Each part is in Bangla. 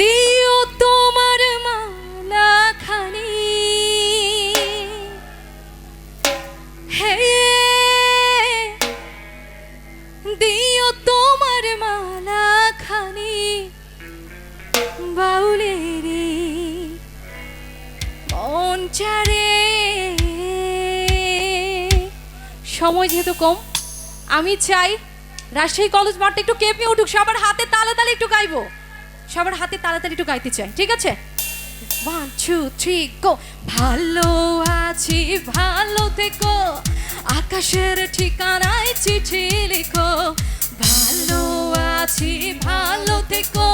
দিও তোমার মালা খানি হে, দিও তোমার মালা খানি বাউলেরি। মন চারে সময় যেহেতু কম, আমি চাই রাজশাহী কলেজ মাঠটা একটু কেঁপে উঠুক, সবার হাতে তালে তালে একটু গাইবো। সবার হাতে তাড়াতাড়ি একটু গাইতে চাই, ঠিক আছে? ওয়ান টু থ্রি গো ভালো আছি, ভালো থেকো। আকাশের ঠিকানায় চিঠি লিখো। ভালো আছি, ভালো থেকো।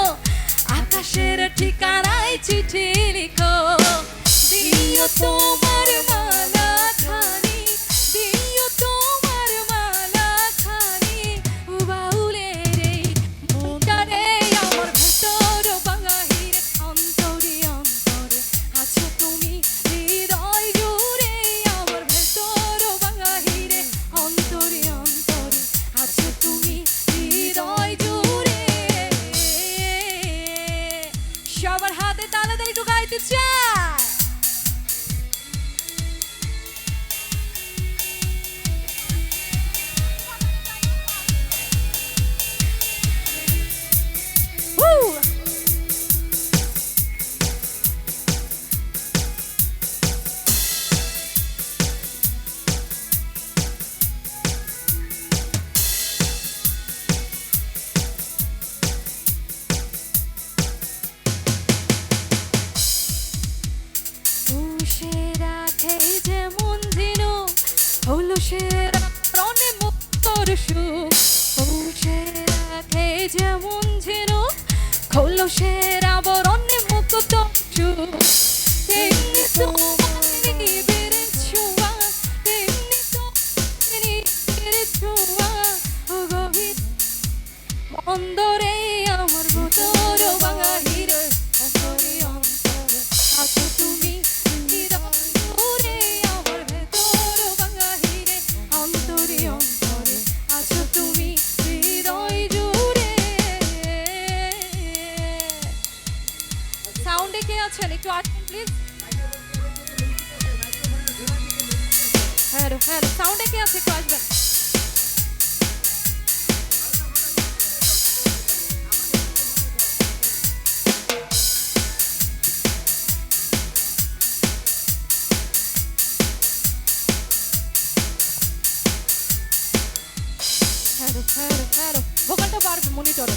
হলো সে রণে মুক্তর সুখ। পুষে রাখে যেমন যেন হলো সে আবরণে মুক্ত সুখ। তেমনি আছেন? একটু আসবেন প্লিজ হ্যালো হ্যালো সাউন্ডে কে আছে? একটু আসবেন। ভোকালটা পারবে মনিটরে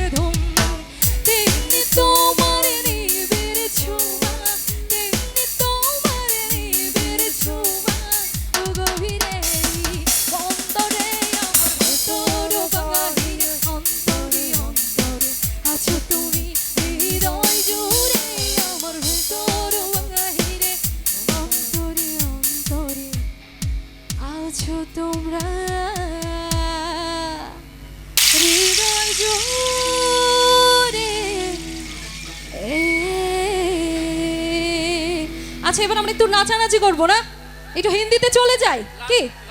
তোমরা। আচ্ছা এবার আমরা একটু নাচানাচি করব না? একটু হিন্দিতে চলে যাই কি?